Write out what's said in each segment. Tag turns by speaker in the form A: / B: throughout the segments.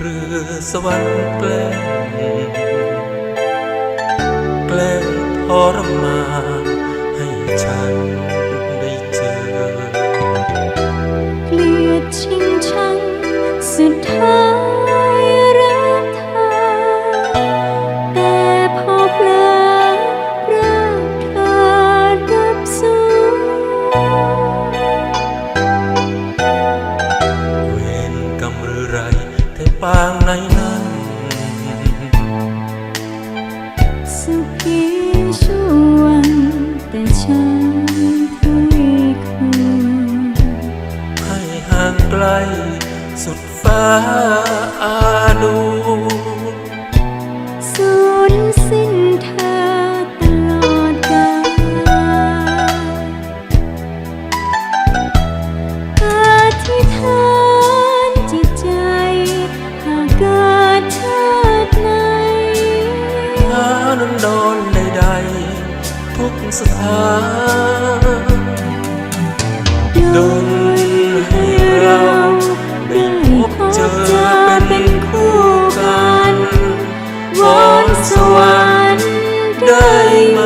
A: หรือสวรรค์แกล้งแกล้งทรมานางในนั้น
B: สุขีชั่ววันแต่ฉันทุยควร
A: ให้ห่างไกลสุดฟ้าอาดู
B: ก
A: สถาน
B: โดนให้เราได้พบเจอเป็นคู่กันวอนสวรรค์ได้ไหม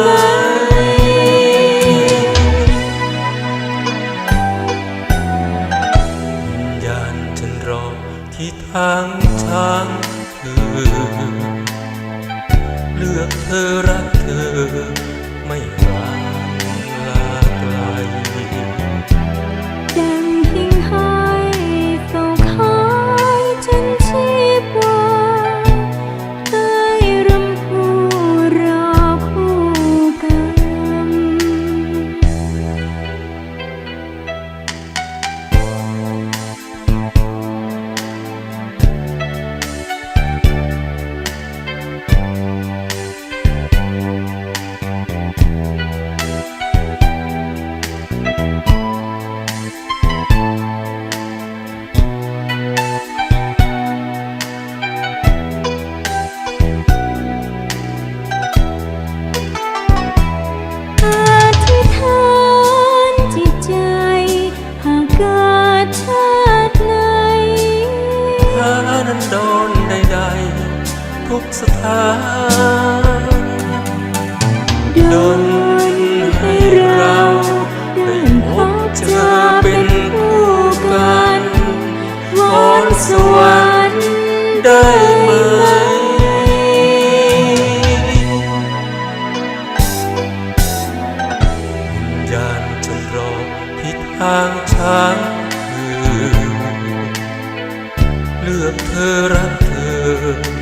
A: วิญญาณฉันรอที่ทางช้างเธอเลือกเธอรักเธอ ไชา
B: ติไหน
A: หานันดอนใดๆ ทุกสถาน
B: ดนให้เราได้พบเจอเป็นคู่กันวอนสวรรค์ได้ไหม
A: วิญญาณฉันรอที่ทางช้าง เลือกเธอรักเธอ